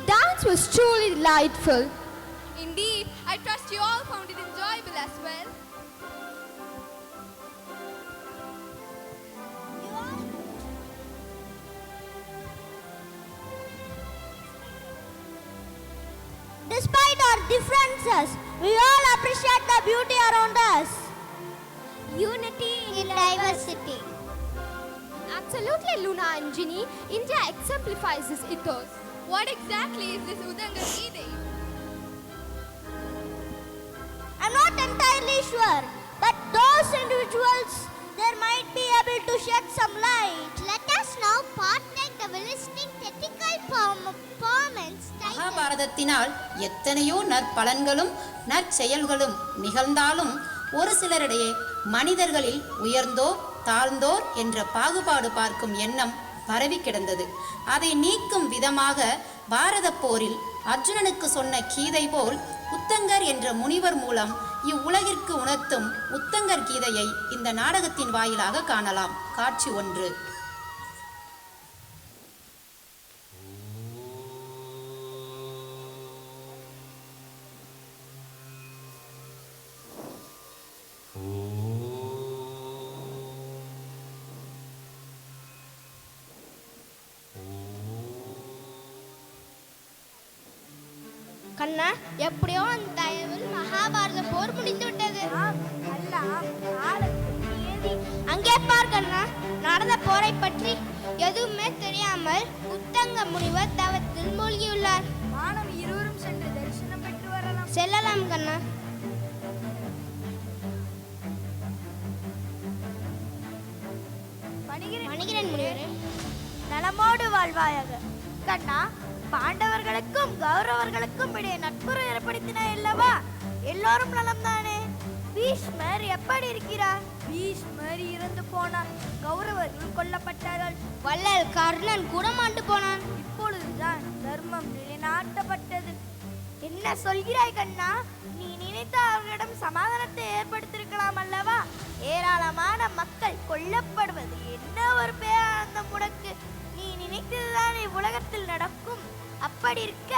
The dance was truly delightful. Indeed, I trust you all found it enjoyable as well. Despite our differences, we all appreciate the beauty around us. Unity in diversity. Absolutely, Luna and Ginny. India exemplifies this ethos. What exactly is this Udanga Gide? I'm not entirely sure, but those individuals there might be able to shed some light. Let us now partake the listening technical performance. மகாபாரதத்தினால் எத்தனையோ நற்பலன்களும் நற்செயல்களும் நிகழ்ந்தாலும் ஒரு சிலரிடையே மனிதர்களில் உயர்ந்தோர் தாழ்ந்தோர் என்ற பாகுபாடு பார்க்கும் எண்ணம் பரவி கிடந்தது. அதை நீக்கும் விதமாக பாரத போரில் அர்ஜுனனுக்கு சொன்ன கீதை போல் உத்தங்கர் என்ற முனிவர் மூலம் இவ்வுலகிற்கு உணர்த்தும் உத்தங்கர் கீதையை இந்த நாடகத்தின் வாயிலாக காணலாம். காட்சி ஒன்று. எப்படியோ அந்த தயவில் மகாபாரத போர் முடிந்து விட்டது. அங்கே பார் கண்ணா நடந்த போரை பற்றி எதுவுமே தெரியாமல் உத்தங்க முனிவர் தவத்தில் மூழ்கியுள்ளார். மாணவ இருவரும் சென்று தரிசனம் பெற்று வரலாம். செல்லலாம் கண்ணா. மணிகிறன் முனிவரே. நலமோடு வாழ்வாயாக. கண்ணா பாண்டவர்களுக்கும் கௌரவர்களுக்கும் இடையே நட்புறவு ஏற்படுத்தினாய் அல்லவா எல்லோரும் நலம்தானே? பீஷ்மர் எப்படி இருக்கிறார்? பீஷ்மர் இறந்து போனார். கௌரவர்கள் கொல்லப்பட்டார்கள் வள்ளல் கர்ணன் குணமாண்டு போனான். இப்பொழுதுதான் தர்மம் நிலைநாட்டப்பட்டது. என்ன சொல்கிறாய் கண்ணா? நீ நினைத்த அவர்களிடம் சமாதானத்தை ஏற்படுத்தியிருக்கலாம் அல்லவா? ஏராளமான மக்கள் கொல்லப்படுவது என்ன இவ்வுலகத்தில் நடக்கும். அப்படி இருக்க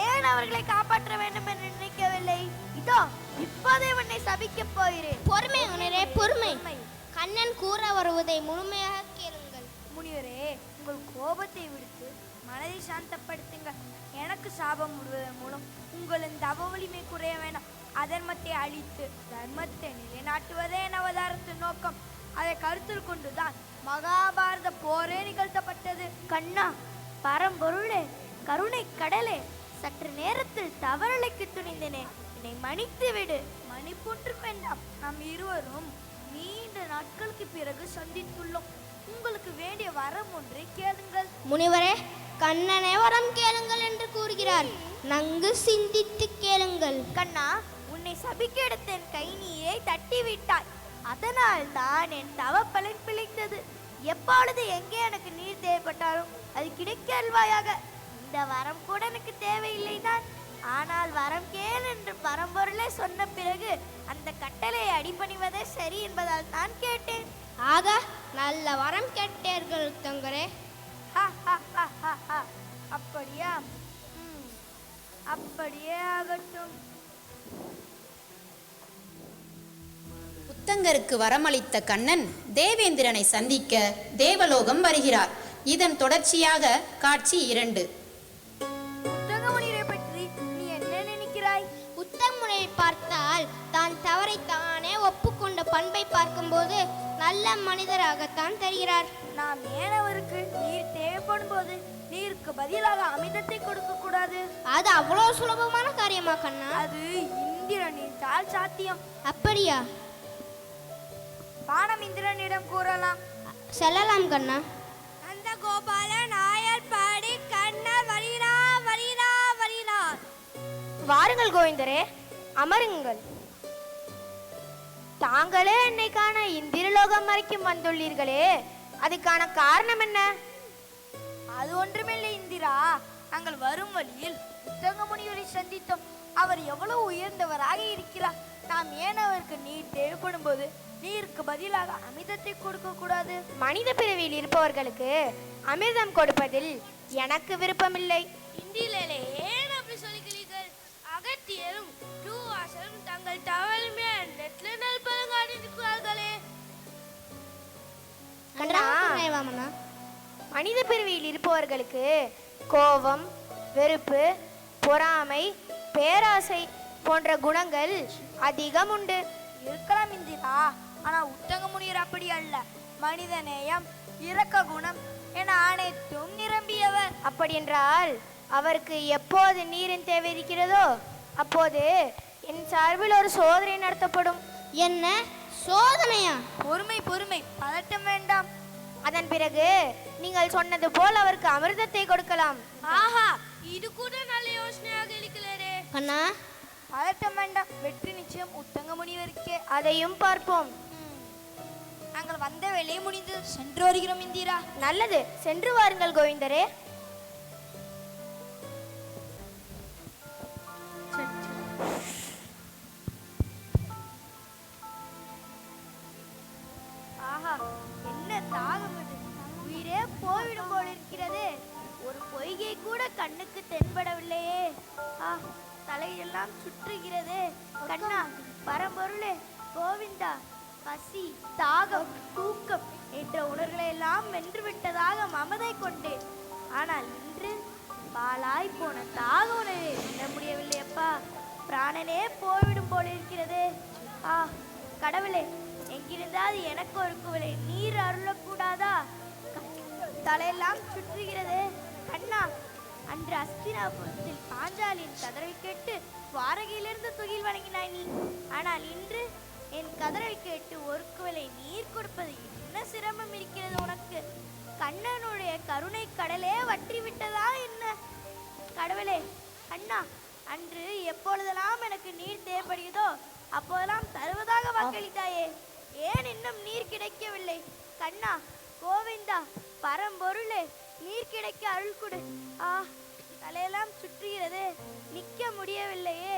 ஏன் அவர்களை காப்பாற்ற வேண்டும் என்று நினைக்கவில்லை? இதோ இப்போதே உன்னை சபிக்கப் போகிறேன். பொறுமை முனிவரே பொறுமை கண்ணன் கூற வருவதை முழுமையாக கேளுங்கள். முனிவரே உங்கள் கோபத்தை விடுத்து மனதை சாந்தப்படுத்துங்கள். எனக்கு சாபம் விடுவதன் மூலம் உங்களின் தவ வலிமை குறைய வேண்டாம். அதர்மத்தை அழித்து தர்மத்தை நிலைநாட்டுவதே என் அவதாரத்தின் நோக்கம். அதை கருத்தில் கொண்டுதான் மகாபாரத போரே நிகழ்த்தப்பட்டது. கண்ணா பரம்பொருளே கருணை கடலே சற்று நேரத்தில் தவறலைக்கு துணிந்தனே. என்னை மன்னித்து விடு. மன்னிப்பொன்று வேண்டாம் நாம் இருவரும் நீண்ட நாட்களுக்கு பிறகு சந்தித்துள்ளோம். உங்களுக்கு வேண்டிய வரம் ஒன்றை கேளுங்கள். முனிவரே கண்ணனே வரம் கேளுங்கள் என்று கூறுகிறார். நன்கு சிந்தித்து கேளுங்கள். கண்ணா உன்னை சபிக்க எடுத்த என் கை நீரை தட்டி விட்டாய் அதனால் தான் என் தவ பலன் பிழைத்தது. எப்பொழுது எங்கே எனக்கு நீர் தேவைப்பட்டாலும் அது கிடைக்க அல்வாயாக இந்த வரம் கூட எனக்கு தேவையில்லை தான். ஆனால் வரம் கேள் என்று பரம்பொருளே சொன்ன பிறகு அந்த கட்டளையை அடிபணிவதே சரி என்பதால் தான் கேட்டேன். ஆக நல்ல வரம் கேட்டீர்கள் தங்கரே. ஹா, ஹா, ஹா, ஹா, ஹா. அப்படியா? அப்படியே ஆகட்டும். உத்தங்கருக்கு வரமளித்த கண்ணன் தேவேந்திரனை சந்திக்க தேவலோகம் வருகிறார். இதன் தொடர்ச்சியாக காட்சி இரண்டு. உத்தங்கமுனியை பற்றி நீ என்ன நினைக்கிறாய்? உத்தமுனை பார்த்தால் தான் தவறை தானே ஒப்புக்கொண்ட பண்பை பார்க்கும்போது நல்ல மனிதராகத்தான் தெரிகிறார். நாம் ஏன் அவருக்கு நீர் தேவைப்படும் போது நீருக்கு பதிலாக அமிர்தத்தை கொடுக்க கூடாது. அது அவ்வளோ சுலபமான காரியமா கண்ணா? அது இந்திரனின் தால் சாத்தியம். அப்படியா? பானம் இந்திரனிடம் கூறலாம். செல்லலாம் கண்ணா. அந்த கோபால நாயர் பாடி கண்ணா வரினா வரினா வரினா வாருங்கள் கோவிந்தரே அமருங்கள். தாங்களே என்னை காண இந்திரலோகம் வரைக்கும் வந்துள்ளீர்களே அதுக்கான காரணம் என்ன? அது ஒன்றுமில்லை இந்திரா நாங்கள் வரும் வழியில் உத்தங்க முனிவரை சந்தித்தோம். அவர் எவ்வளவு உயர்ந்தவராக இருக்கிறார். நாம் ஏன் அவருக்கு நீர் தேவைப்படும் போது நீருக்கு பதிலாக அமிர்தத்தை கொடுக்க கூடாது? மனித பிறவியில் இருப்பவர்களுக்கு அமிர்தம் கொடுப்பதில் எனக்கு விருப்பமில்லை. இந்தியிலே ஏன் அப்படி சொல்லுகிறீர்கள் அகத்தியரும் டூவாசரும் தங்கள் தவறுமே நெட்ல நல் பழங்காட்டிருக்கிறார்களே வாமனா மனித பிறவியில் இருப்பவர்களுக்கு கோபம் வெறுப்பு பொறாமை பேராசை போன்ற குணங்கள் அதிகம் உண்டு இருக்கலாம் இந்திரா ஆனா உத்தங்க முனியர் அப்படி அல்ல. மனித நேயம் இரக்க குணம் என அனைத்தும் நிரம்பியவர். அப்படி என்றால் அவருக்கு எப்போது நீரின் தேவை இருக்கிறதோ அப்போது என் சார்பில் ஒரு சோதனை நடத்தப்படும். என்ன? சோதனையா? பொறுமை பொறுமை பதட்டம் வேண்டாம். அதன் பிறகு நீங்கள் சொன்னது போல் அவருக்கு அமிர்தத்தை கொடுக்கலாம். ஆஹா இது கூட நல்ல யோசனையாக இருக்கிறதே. பண்ணா பதட்டம் வேண்டாம் வெற்றி நிச்சயம் உத்தங்க முனிவருக்கே. அதையும் பார்ப்போம். நாங்கள் வந்த வேலை முடிந்து சென்று வருகிறோம் இந்திரா. நல்லது. சென்று வாருங்கள் கோவிந்தரே. ஆஹா என்ன தாகம் இது. உயிரே போய்விடும் போல இருக்கிறது ஒரு பொய்கை கூட கண்ணுக்கு தென்படவில்லையே. ஆ தலையெல்லாம் சுற்றுகிறது. கண்ணா பரம்பொருளே கோவிந்தா பசி தாகம் தூக்கம் என்ற உணர்களை எல்லாம் வென்றுவிட்டதாக மமதை கொண்டேன். ஆனால் இன்று பாலாய் போன தாக உணவை உண்ண முடியவில்லை அப்பா. பிராணனே போய்விடும் போல் இருக்கிறது. ஆ கடவுளே எங்கிருந்தாவது எனக்கு ஒரு குவளை நீர் அருளக்கூடாதா? தலையெல்லாம் சுற்றுகிறது. கண்ணா அன்று அஸ்தினாபுரத்தில் பாஞ்சாலியின் கதறவை கேட்டு துவாரகையிலிருந்து துகில் வழங்கினாய் நீ. ஆனால் இன்று என் கதறவை கேட்டு ஒரு குவளை நீர் கொடுப்பது என்ன சிரமம் இருக்கிறது உனக்கு? கண்ணனுடைய கருணை கடலே வற்றி விட்டதா என்ன? கடவுளே அண்ணா அன்று எப்பொழுதெல்லாம் எனக்கு நீர் தேவைப்படுகிறதோ அப்போதெல்லாம் தருவதாக வாக்களித்தாயே. ஏன் இன்னும் நீர் கிடைக்கவில்லை? கண்ணா கோவிந்தா பரம்பொருளே நீர் கிடைக்க அருள் கொடு. ஆ தலையெல்லாம் சுற்றுகிறது. நிற்க முடியவில்லையே.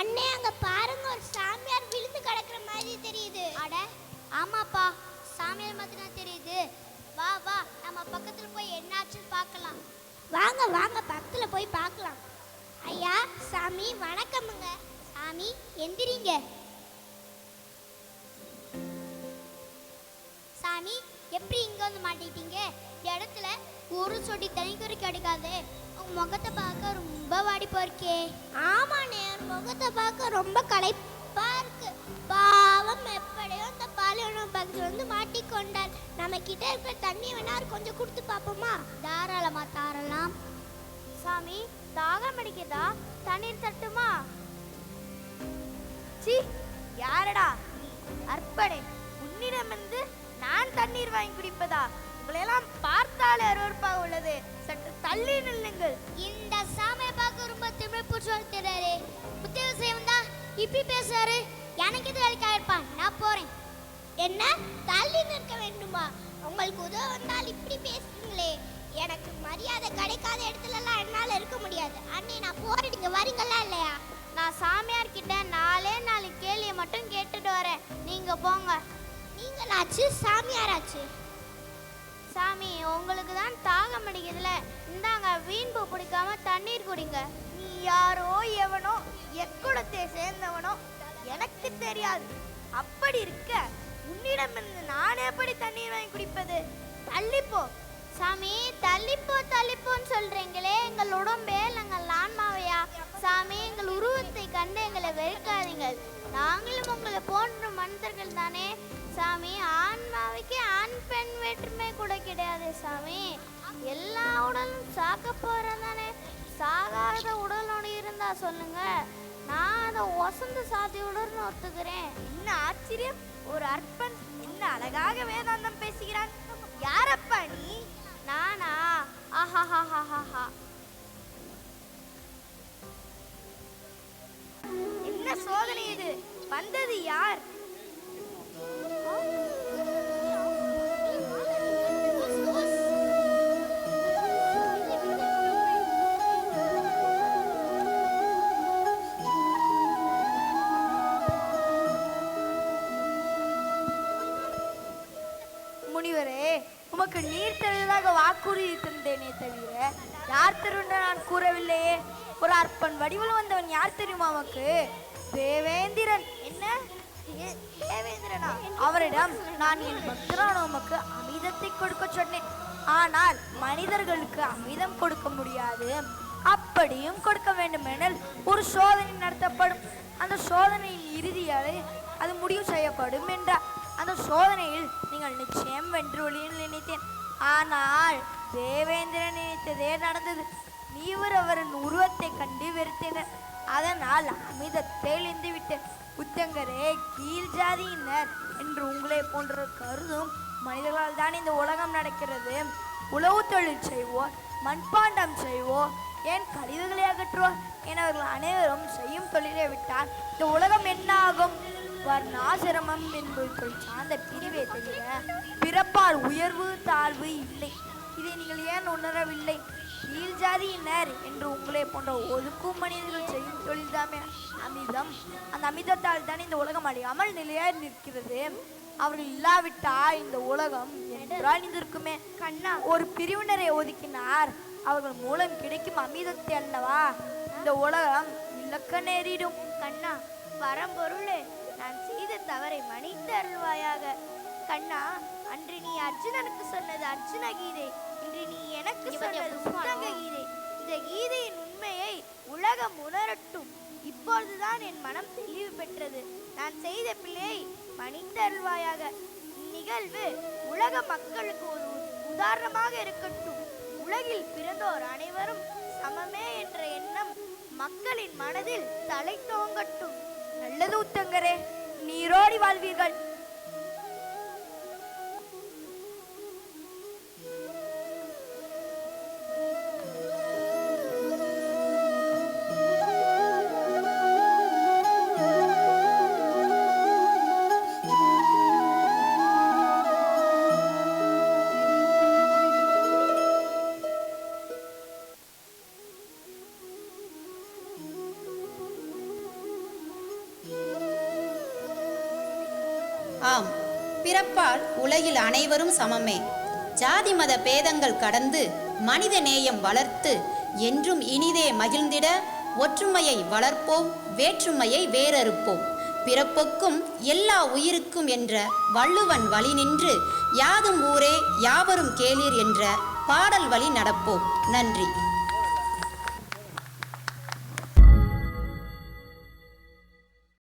அண்ணே அங்க பாருங்க ஒரு சாமியார் விழுந்து கிடக்குற மாதிரி தெரியுது. அட ஆமாப்பா. சாமியார் மாதிரி தான் தெரியுது. வா வா நம்ம பக்கத்துல போய் என்னாச்சுன்னு பார்க்கலாம். வாங்க வாங்க பக்கத்தில் போய் பார்க்கலாம். ஐயா சாமி வணக்கமுங்க. சாமி எந்திரிங்க. சாமி எப்படி இங்கே வந்து மாட்டிக்கிட்டீங்க? இந்த இடத்துல ஒரு சொடி தனி குறி கிடைக்காது. உங்கள் முகத்தை பார்க்க ரொம்ப வாடி போயிருக்கே ஆமாண்ணே முகத்தை பார்க்க ரொம்ப களைப்பா இருக்கு. பாவம் எப்படியோ அந்த பாலைவனம் பகுதி வந்து மாட்டிக்கொண்டார். நம்ம கிட்ட இருக்கிற தண்ணி வேணாரு கொஞ்சம் கொடுத்து பார்ப்போமா? தாராளமா தாரலாம். சாமி தாகம் அடிக்குதா? தண்ணீர் தட்டுமா? சி யாரடா அற்பனே உன்னிடமிருந்து நான் தண்ணீர் வாங்கி குடிப்பதா? உங்களையெல்லாம் பார்த்தாலே அருவறுப்பாக உள்ளது. சற்று தள்ளி நில்லுங்கள். இந்த சாமியை பார்க்க ரொம்ப திமிழ் பூச்சி தெரியாரு புத்தி விஷயம் தான் இப்படி பேசுறாரு. எனக்கு இது வேலைக்காக இருப்பான் நான் போறேன். என்ன? தள்ளி நிற்க வேண்டுமா? உங்களுக்கு உதவ வந்தால் இப்படி பேசுறீங்களே. எனக்கு மரியாதை கிடைக்காத இடத்துல எல்லாம் என்னால இருக்க முடியாது. அண்ணே நான் போறேன். நீங்க வரீங்களா இல்லையா? நான் சாமியார் கிட்ட நாலே நாலு கேள்வியை மட்டும் கேட்டுட்டு வரேன். நீங்க போங்க. நீங்களாச்சு? சாமியாராச்சு? சாமி உங்களுக்கு தான் தாகம் அடிக்குதுல. இந்தாங்க வீண் பூ பிடிக்காம தண்ணீர் குடிங்க. நீ யாரோ எவனோ எக்குளத்தை சேர்ந்தவனோ எனக்கு தெரியாது. அப்படி இருக்க. உன்னிடமிருந்து நான் எப்படி தண்ணீர் வாங்கி குடிப்பது? தள்ளிப்போ. சாமி தள்ளிப்போ தள்ளிப்போன்னு சொல்றீங்களே எங்கள் உடம்பே இல்லைங்கள் ஆன்மாவையா? சாமி எங்கள் உருவத்தை கண்டு எங்களை வெறுக்காதீங்கள் நாங்களும் உங்களை போன்ற மனிதர்கள் தானே? சாமி ஆன்மாவுக்கு ஆண் பெண் வேற்றுமை கூட கிடையாது சாமி. எல்லா உடலும் சாக்க போறோம் தானே சாகாத உடல் ஒன்று இருந்தா சொல்லுங்க. நான் அதை ஒசந்து சாத்தியுடன் ஒத்துக்கிறேன். என்ன ஆச்சரியம்? ஒரு அற்பன் என்ன அழகாக வேதாந்தம் பேசுகிறான். யாரப்பா நீ? நானா? ஆஹாஹாஹாஹா. என்ன சோதனை இது? வந்தது யார்? உமக்கு நீர் தருவதாக வாக்குறுதி தந்தேனே தவிர யார் தருன்னு நான் கூறவில்லையே? ஒரு அற்பன் வடிவில் வந்தவன் யார் தெரியுமா உமக்கு? தேவேந்திரன். என்ன? தேவேந்திரனா? அவரிடம் நான் என் பக்தரான உமக்கு அமிதத்தை கொடுக்க சொன்னேன். ஆனால் மனிதர்களுக்கு அமிதம் கொடுக்க முடியாது. அப்படியும் கொடுக்க வேண்டுமெனில் ஒரு சோதனை நடத்தப்படும். அந்த சோதனையின் இறுதியாலே அது முடிவு செய்யப்படும் என்றார். அந்த சோதனையில் நீங்கள் நிச்சயம் வென்று ஒளியில் நினைத்தேன். ஆனால் தேவேந்திரன் நினைத்ததே நடந்தது. நீவர் அவரின் உருவத்தை கண்டு வெறுத்தனர். அதனால் அமிதத்தை இழந்து புத்தங்கரே கீழ் ஜாதியினர் என்று உங்களை போன்ற கருதும் மனிதர்களால் தான் இந்த உலகம் நடக்கிறது. உழவு தொழில் செய்வோர் மண்பாண்டம் செய்வோர் ஏன் கழிவுகளை அகற்றுவோர் எனவர்கள் அனைவரும் செய்யும் தொழிலை விட்டால் இந்த உலகம் என்ன ஆகும்? வர்ணாசிரமம் என்பதற்குள் சார்ந்த பிரிவை தவிர பிறப்பால் உயர்வு தாழ்வு இல்லை. இதை நீங்கள் ஏன் உணரவில்லை? கீழ் ஜாதியினர் என்று உங்களை போன்ற ஒதுக்கும் மனிதர்கள் செய்யும் தொழில்தாமே அமிதம். அந்த அமிதத்தால் தான் இந்த உலகம் அழியாமல் நிலையாய் நிற்கிறது. அவர்கள் இல்லாவிட்டால் இந்த உலகம் என்றால் நிற்குமே கண்ணா. ஒரு பிரிவினரை ஒதுக்கினார். அவர்கள் மூலம் கிடைக்கும் அமிதத்தை அல்லவா? இந்த உலகம் இழக்க நேரிடும். கண்ணா பரம்பொருளே தவறை மன்னித்து அருள்வாயாக. கண்ணா அன்று நீ அர்ஜுனனுக்கு சொன்னது அர்ஜுன கீதை. இன்று நீ எனக்கு சொன்னது புத்தக கீதை. இந்த கீதையின் உண்மையை உலகம் உணரட்டும். இப்பொழுதுதான் என் மனம் தெளிவு பெற்றது. நான் செய்த பிழையை மன்னித்து அருள்வாயாக. இந்நிகழ்வு உலக மக்களுக்கு ஒரு உதாரணமாக இருக்கட்டும். உலகில் பிறந்தோர் அனைவரும் சமமே என்ற எண்ணம் மக்களின் மனதில் தலை தோங்கட்டும். நல்லது உத்தங்கரே. நீரோடி வாழ்வீர்கள். பிறப்பால் உலகில் அனைவரும் சமமே. ஜாதி மத பேதங்கள் கடந்து மனித நேயம் வளர்த்து என்றும் இனிதே மகிழ்ந்திட ஒற்றுமையை வளர்ப்போம் வேற்றுமையை வேறறுப்போம். பிறப்புக்கும் எல்லா உயிருக்கும் என்ற வள்ளுவன் வழி நின்று யாதும் ஊரே யாவரும் கேளீர் என்ற பாடல் வழி நடப்போம். நன்றி.